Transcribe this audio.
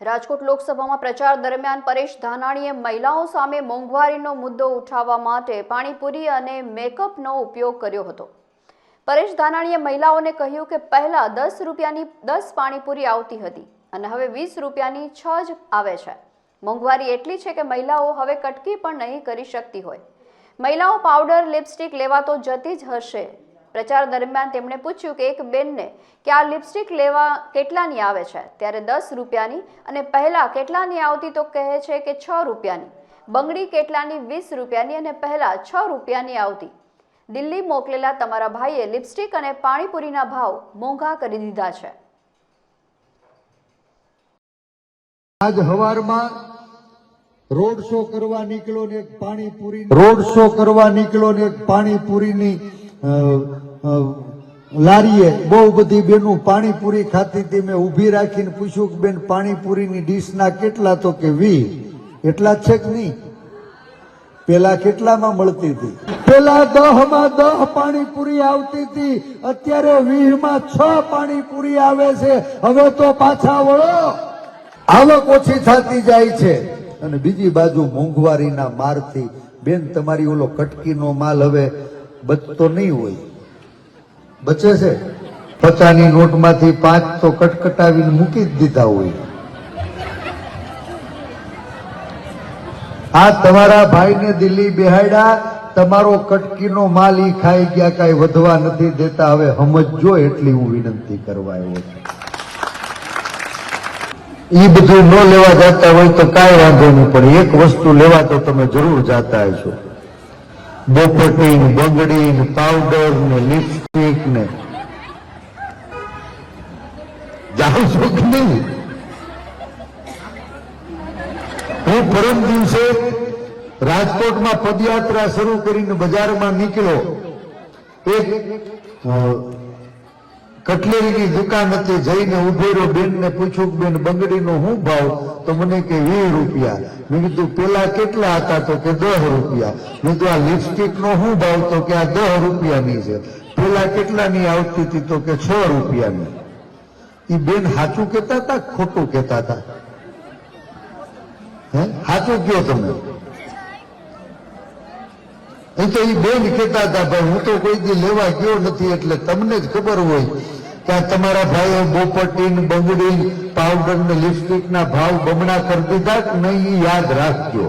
રાજકોટ લોકસભામાં પ્રચાર દરમિયાન પરેશ ધાનાણીએ મહિલાઓ સામે મોંઘવારીનો મુદ્દો ઉઠાવવા માટે પાણીપુરી અને મેકઅપનો ઉપયોગ કર્યો હતો. પરેશ ધાનાણીએ મહિલાઓને કહ્યું કે પહેલા દસ રૂપિયાની દસ પાણીપુરી આવતી હતી અને હવે વીસ રૂપિયાની છ જ આવે છે. મોંઘવારી એટલી છે કે મહિલાઓ હવે કટકી પણ નહીં કરી શકતી હોય. મહિલાઓ પાવડર, લિપસ્ટિક લેવા તો જતી જ હશે. પ્રચાર દરમિયાન તેમણે પૂછ્યું કે એક બેનને કે આ લિપસ્ટિક લેવા કેટલાની આવે છે? ત્યારે દસ રૂપિયાની અને પહેલાં કેટલાની આવતી તો કહે છે કે છ રૂપિયાની. બંગડી કેટલાની? વીસ રૂપિયાની અને પહેલાં છ રૂપિયાની આવતી. દિલ્હી મોકલેલા તમારા ભાઈએ લિપસ્ટિક અને પાણીપુરીના ભાવ મોંઘા કરી દીધા છે. આજ હવારમાં રોડ શો કરવા નીકળો ને પાણીપુરી રોડ શો કરવા નીકળ્યો ને પાણીપુરીની લારીએ બહુ બધી બેનું પાણીપુરી ખાતી હતી. મેં ઊભી રાખીને પૂછ્યું કે બેન, પાણીપુરીની ડીશના કેટલા તો કે વી એટલા છે કે નહીં? પેલા કેટલામાં મળતી હતી? પેલા દહમાં દહ પાણીપુરી આવતી હતી. અત્યારે વીહમાં છ પાણીપુરી આવે છે. હવે તો પાછા વળો. આવક ઓછી થતી જાય છે. અને બીજી બાજુ મોંઘવારીના મારથી બેન, તમારી ઓલો કટકીનો માલ હવે બચતો નહીં હોય. બચે છે? પચાની નોટમાંથી પાંચ તો કટકટાવીને મૂકી જ દીધા હોય. આ તમારા ભાઈને દિલ્હી બેહાડ્યા તમારો કટકીનો માલ ઈ ખાઈ ગયા કાંઈ વધવા નથી દેતા. હવે સમજો એટલી હું વિનંતી કરવા આવ્યો છું. ઈ બધું ન લેવા જતા હોય તો કાંઈ વાંધો નહીં, પણ એક વસ્તુ લેવા તો તમે જરૂર જાતા હશો. બોપટી ને બંગડી પાવડર ને લિપસ્ટિક ને. જાઓ છો નહીં? હું પરમ દિવસે રાજકોટમાં પદયાત્રા શરૂ કરીને બજારમાં નીકળ્યો. એક કટલેરીની દુકાન હતી, જઈને ઊભો રહ્યો બેનને પૂછ્યું કે, બેન, બંગડીનો શું ભાવ? તો મને કે, વીસ રૂપિયા. મેં કીધું, પેલા કેટલા હતા? તો કે, દસ રૂપિયા. મેં કીધું, આ લિપસ્ટિક નો શું ભાવ? તો કે, આ દસ રૂપિયાની છે. પેલા કેટલાની આવતી હતી? તો કે, છ રૂપિયાની. એ બેન સાચું કહેતા હતા ખોટું કહેતા હતા? હે? સાચું કયો તમે. એ તો એ બેન કહેતા હતા, ભાઈ, હું તો કોઈ દી લેવા ગયો નથી એટલે તમને જ ખબર હોય કે આ તમારા ભાઈઓ બોપટી ને બંગડી પાવડર ને લિપસ્ટિક ના ભાવ બમણા કરી દીધા કે નહીં યાદ રાખજો.